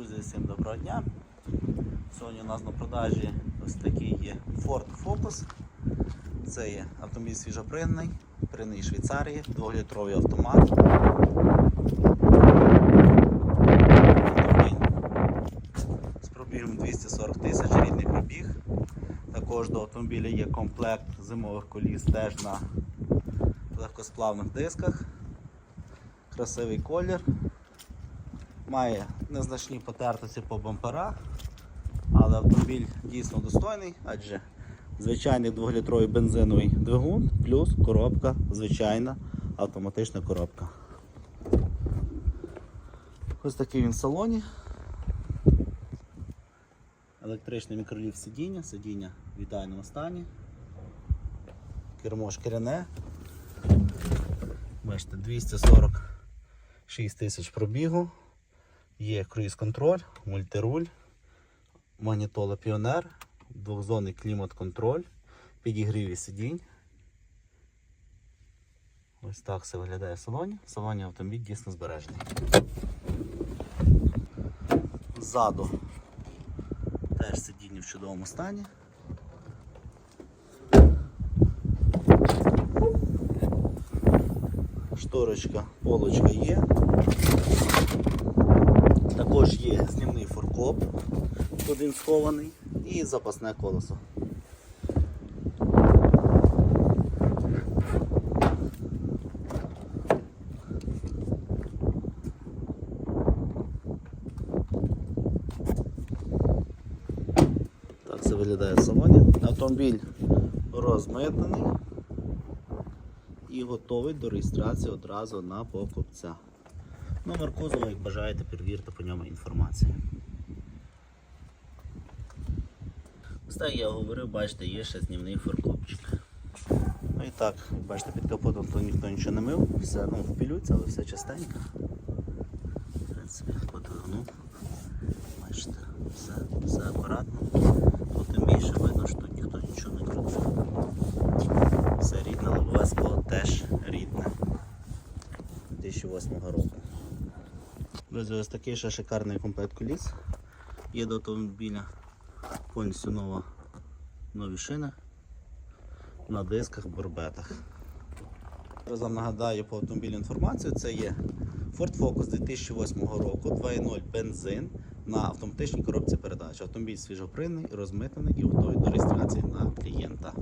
Друзі, всім доброго дня. Сьогодні у нас на продажі ось такий є Ford Focus. Це є автомобіль свіжопринний, принний Швейцарії, 2-літровий автомат. З пробігом 240 тисяч рідний пробіг. Також до автомобіля є комплект зимових коліс теж на легкосплавних дисках. Красивий колір. Має незначні потертості по бамперах, але автомобіль дійсно достойний, адже звичайний 2-літровий бензиновий двигун плюс коробка, звичайна автоматична коробка. Ось такий він в салоні. Електричний мікроліфт сидіння, сидіння в ідеальному стані. Кермо шкіряне. Бачите, 246 тисяч пробігу. Є круїз-контроль, мультируль, магнітола Піонер, двохзонний клімат-контроль, підігріві сидінь. Ось так все виглядає в салоні. В салоні автомобіль дійсно збережений. Ззаду теж сидіння в чудовому стані. Шторочка, полочка є. Знімний один схований і запасне колесо. Так це виглядає в салоні. Автомобіль розмитнений і готовий до реєстрації одразу на покупця. Номер кузова, як бажаєте, перевірте по ньому інформацію. Ось так я говорив, бачите, є ще знімний фаркопчик. Ну і так, бачите, під капотом то ніхто нічого не мив, все ну, в пілюці, але все частенько. В принципі, по двигуну. Бачите, все, все акуратно. Тут тим більше видно, що тут ніхто нічого не крутив. Все рідне, лобове скло теж рідне. 2008 року. Друзі, ось такий ще шикарний комплект коліс. Є до автомобіля повністю нова, нові шини на дисках, борбетах. Зараз вам нагадаю по автомобілю інформацію. Це є Ford Focus 2008 року, 2.0 бензин на автоматичній коробці передач. Автомобіль свіжопринний, розмитаний і готовий до реєстрації на клієнта.